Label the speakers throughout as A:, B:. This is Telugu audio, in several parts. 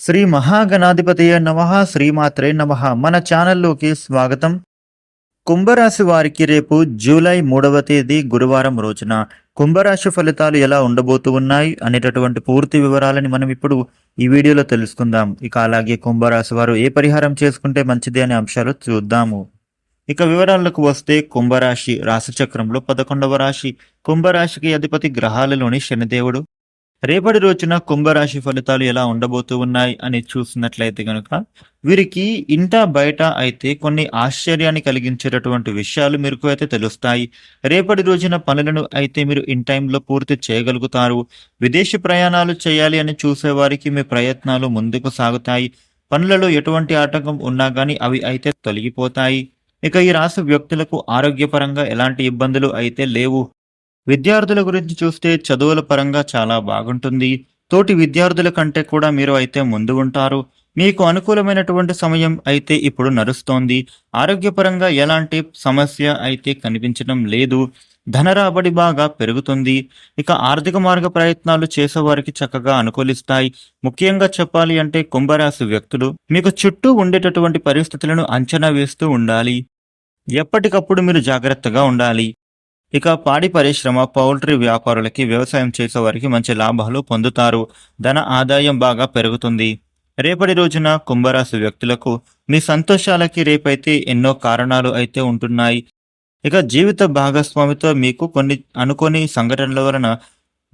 A: శ్రీ మహాగణాధిపతయ నమ శ్రీమాత్రే నమ. మన ఛానల్లోకి స్వాగతం. కుంభరాశి వారికి రేపు జూలై మూడవ తేదీ గురువారం రోజున కుంభరాశి ఫలితాలు ఎలా ఉండబోతూ ఉన్నాయి అనేటటువంటి పూర్తి వివరాలని మనం ఇప్పుడు ఈ వీడియోలో తెలుసుకుందాం. ఇక అలాగే కుంభరాశి వారు ఏ పరిహారం చేసుకుంటే మంచిది అనే అంశాలు చూద్దాము. ఇక వివరాలకు వస్తే కుంభరాశి రాశిచక్రంలో పదకొండవ రాశి. కుంభరాశికి అధిపతి గ్రహాలలోని శనిదేవుడు రేపటి రోజున కుంభరాశి ఫలితాలు ఎలా ఉండబోతూ ఉన్నాయి అని చూసినట్లయితే కనుక వీరికి ఇంట బయట అయితే కొన్ని ఆశ్చర్యాన్ని కలిగించేటటువంటి విషయాలు మీకు అయితే తెలుస్తాయి. రేపటి రోజున పనులను అయితే మీరు ఇన్ టైంలో పూర్తి చేయగలుగుతారు. విదేశీ ప్రయాణాలు చేయాలి అని చూసే వారికి మీ ప్రయత్నాలు ముందుకు సాగుతాయి. పనులలో ఎటువంటి ఆటంకం ఉన్నా కానీ అవి అయితే తొలగిపోతాయి. ఇక ఈ రాశి వ్యక్తులకు ఆరోగ్యపరంగా ఎలాంటి ఇబ్బందులు అయితే లేవు. విద్యార్థుల గురించి చూస్తే చదువుల పరంగా చాలా బాగుంటుంది. తోటి విద్యార్థుల కంటే కూడా మీరు అయితే ముందు ఉంటారు. మీకు అనుకూలమైనటువంటి సమయం అయితే ఇప్పుడు నడుస్తోంది. ఆరోగ్యపరంగా ఎలాంటి సమస్య అయితే కనిపించడం లేదు. ధన రాబడి బాగా పెరుగుతుంది. ఇక ఆర్థిక మార్గ ప్రయత్నాలు చేసేవారికి చక్కగా అనుకూలిస్తాయి. ముఖ్యంగా చెప్పాలి అంటే కుంభరాశి వ్యక్తులు మీకు చుట్టూ ఉండేటటువంటి పరిస్థితులను అంచనా వేస్తూ ఉండాలి. ఎప్పటికప్పుడు మీరు జాగ్రత్తగా ఉండాలి. ఇక పాడి పరిశ్రమ పౌల్ట్రీ వ్యాపారులకి వ్యవసాయం చేసేవారికి మంచి లాభాలు పొందుతారు. ధన ఆదాయం బాగా పెరుగుతుంది. రేపటి రోజున కుంభరాశి వ్యక్తులకు మీ సంతోషాలకి రేపైతే ఎన్నో కారణాలు అయితే ఉంటున్నాయి. ఇక జీవిత భాగస్వామితో మీకు కొన్ని అనుకోని సంఘటనల వలన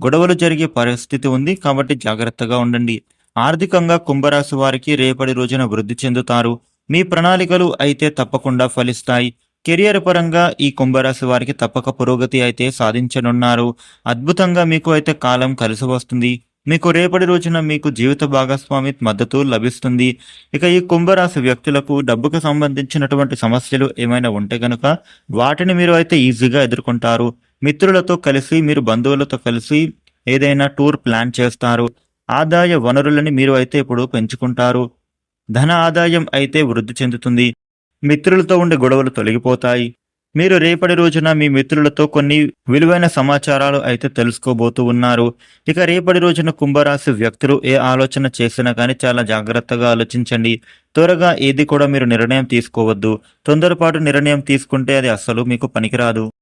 A: గొడవలు జరిగే పరిస్థితి ఉంది కాబట్టి జాగ్రత్తగా ఉండండి. ఆర్థికంగా కుంభరాశి వారికి రేపటి రోజున వృద్ధి చెందుతారు. మీ ప్రణాళికలు అయితే తప్పకుండా ఫలిస్తాయి. కెరియర్ పరంగా ఈ కుంభరాశి వారికి తప్పక పురోగతి అయితే సాధించనున్నారు. అద్భుతంగా మీకు అయితే కాలం కలిసి వస్తుంది. మీకు రేపటి రోజున మీకు జీవిత భాగస్వామి మద్దతు లభిస్తుంది. ఇక ఈ కుంభరాశి వ్యక్తులకు డబ్బుకు సంబంధించినటువంటి సమస్యలు ఏమైనా ఉంటే గనుక వాటిని మీరు అయితే ఈజీగా ఎదుర్కొంటారు. మిత్రులతో కలిసి మీరు బంధువులతో కలిసి ఏదైనా టూర్ ప్లాన్ చేస్తారు. ఆదాయ వనరులని మీరు అయితే ఇప్పుడు పెంచుకుంటారు. ధన ఆదాయం అయితే వృద్ధి చెందుతుంది. మిత్రులతో ఉండే గొడవలు తొలగిపోతాయి. మీరు రేపటి రోజున మీ మిత్రులతో కొన్ని విలువైన సమాచారాలు అయితే తెలుసుకోబోతూ ఉన్నారు. ఇక రేపటి రోజున కుంభరాశి వ్యక్తులు ఏ ఆలోచన చేసినా కానీ చాలా జాగ్రత్తగా ఆలోచించండి. త్వరగా ఏది కూడా మీరు నిర్ణయం తీసుకోవద్దు. తొందరపాటు నిర్ణయం తీసుకుంటే అది అస్సలు మీకు పనికిరాదు.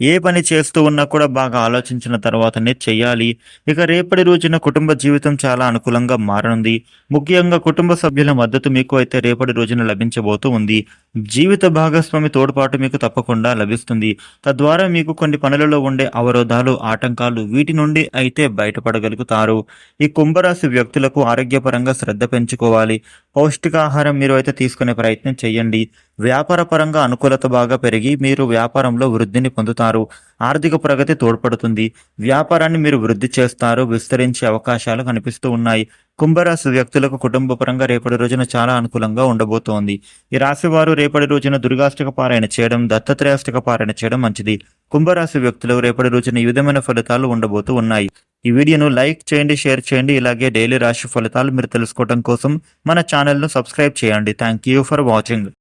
A: ఏ పని చేస్తూ ఉన్నా కూడా బాగా ఆలోచించిన తర్వాతనే చెయ్యాలి ఇక రేపటి రోజున కుటుంబ జీవితం చాలా అనుకూలంగా మారనుంది. ముఖ్యంగా కుటుంబ సభ్యుల మద్దతు మీకు అయితే రేపటి రోజున లభించబోతూ ఉంది. జీవిత భాగస్వామి తోడ్పాటు మీకు తప్పకుండా లభిస్తుంది. తద్వారా మీకు కొన్ని పనులలో ఉండే అవరోధాలు ఆటంకాలు వీటి నుండి అయితే బయటపడగలుగుతారు. ఈ కుంభరాశి వ్యక్తులకు ఆరోగ్యపరంగా శ్రద్ధ పెంచుకోవాలి. పౌష్టికాహారం మీరు అయితే తీసుకునే ప్రయత్నం చేయండి. వ్యాపార పరంగా అనుకూలత బాగా పెరిగి మీరు వ్యాపారంలో వృద్ధిని పొందుతారు. ఆర్థిక ప్రగతి తోడ్పడుతుంది. వ్యాపారాన్ని మీరు వృద్ధి చేస్తారు. విస్తరించే అవకాశాలు కనిపిస్తూ ఉన్నాయి. కుంభరాశి వ్యక్తులకు కుటుంబ పరంగా రేపటి రోజున చాలా అనుకూలంగా ఉండబోతోంది. ఈ రాశి వారు రేపటి రోజున దుర్గాష్టక పారాయణ చేయడం దత్తాత్రేయాష్టక పారాయణ చేయడం మంచిది. కుంభరాశి వ్యక్తులు రేపటి రోజున ఈ విధమైన ఫలితాలు ఉండబోతూ ఉన్నాయి. ఈ వీడియోను లైక్ చేయండి షేర్ చేయండి. ఇలాగే డైలీ రాశి ఫలితాలు మీరు తెలుసుకోవడం కోసం మన ఛానల్ను సబ్స్క్రైబ్ చేయండి. Thank you for watching.